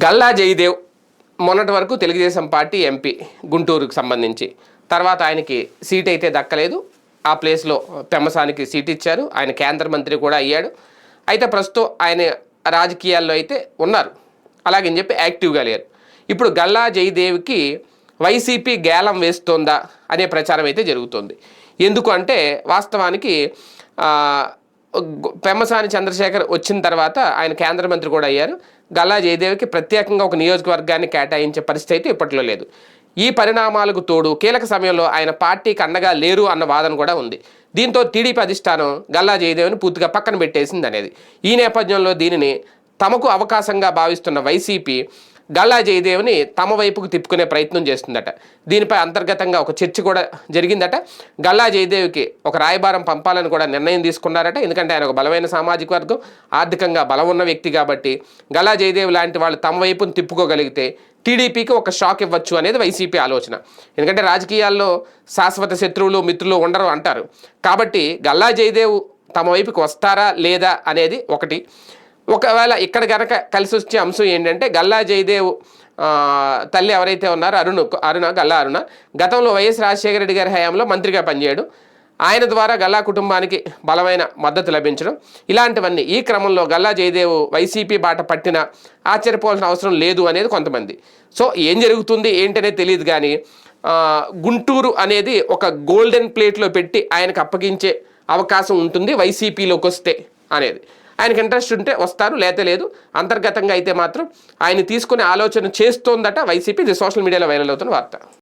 గల్లా జయదేవ్ మొన్నటి వరకు Telugu Desam party MP గుంటూరుకు సంబంధించి. తర్వాత ఆయనకి సీట్ అయితే దక్కలేదు. ఆ ప్లేస్లో పెమ్మసానికి సీట్ ఇచ్చారు. ఆయన కేంద్ర మంత్రి కూడా అయ్యాడు. అయితే ప్రస్తుతం ఆయన రాజకీయాల్లో అయితే ఉన్నారు. అలాగని చెప్పి యాక్టివ్గా లేరు. ఇప్పుడు గల్లా జయదేవ్కి వైసీపీ గేలం వేస్తోందా అనే ప్రచారం అయితే జరుగుతోంది. ఎందుకు అంటే వాస్తవానికి పెమ్మసాని చంద్రశేఖర్ వచ్చిన తర్వాత ఆయన కేంద్ర మంత్రి కూడా అయ్యారు. గల్లా జయదేవికి ప్రత్యేకంగా ఒక నియోజకవర్గాన్ని కేటాయించే పరిస్థితి అయితే ఇప్పట్లో లేదు. ఈ పరిణామాలకు తోడు కీలక సమయంలో ఆయన పార్టీకి అండగా లేరు అన్న వాదన కూడా ఉంది. దీంతో టీడీపీ అధిష్టానం గల్లా జయదేవిని పూర్తిగా పక్కన పెట్టేసింది అనేది ఈ నేపథ్యంలో దీనిని తమకు అవకాశంగా భావిస్తున్న వైసీపీ గల్లా జయదేవ్ని తమ వైపుకు తిప్పుకునే ప్రయత్నం చేస్తుందట. దీనిపై అంతర్గతంగా ఒక చర్చ కూడా జరిగిందట. గల్లా జయదేవ్కి ఒక రాయబారం పంపాలని కూడా నిర్ణయం తీసుకున్నారట. ఎందుకంటే ఆయన ఒక బలమైన సామాజిక వర్గం ఆర్థికంగా బలం ఉన్న వ్యక్తి కాబట్టి గల్లా జయదేవ్ లాంటి వాళ్ళు తమ వైపును తిప్పుకోగలిగితే టీడీపీకి ఒక షాక్ ఇవ్వచ్చు అనేది వైసీపీ ఆలోచన. ఎందుకంటే రాజకీయాల్లో శాశ్వత శత్రువులు మిత్రులు ఉండరు అంటారు. కాబట్టి గల్లా జయదేవ్ తమ వైపుకి వస్తారా లేదా అనేది ఒకటి. ఒకవేళ ఇక్కడ కనుక కలిసి వచ్చే అంశం ఏంటంటే గల్లా జయదేవ్ తల్లి ఎవరైతే ఉన్నారో అరుణ్ అరుణ గల్లా అరుణ గతంలో వైఎస్ రాజశేఖర రెడ్డి గారి హయాంలో మంత్రిగా పనిచేయడం ఆయన ద్వారా గల్లా కుటుంబానికి బలమైన మద్దతు లభించడం ఇలాంటివన్నీ ఈ క్రమంలో గల్లా జయదేవ్ వైసీపీ బాట పట్టిన ఆశ్చర్యపోవాల్సిన అవసరం లేదు అనేది కొంతమంది. సో ఏం జరుగుతుంది ఏంటనేది తెలియదు కానీ గుంటూరు అనేది ఒక గోల్డెన్ ప్లేట్లో పెట్టి ఆయనకు అప్పగించే అవకాశం ఉంటుంది వైసీపీలోకి వస్తే అనేది. ఆయనకి ఇంట్రెస్ట్ ఉంటే వస్తారు లేతే లేదు. అంతర్గతంగా అయితే మాత్రం ఆయన తీసుకునే ఆలోచన చేస్తోందట వైసీపీ. ఇది సోషల్ మీడియాలో వైరల్ అవుతున్న వార్త.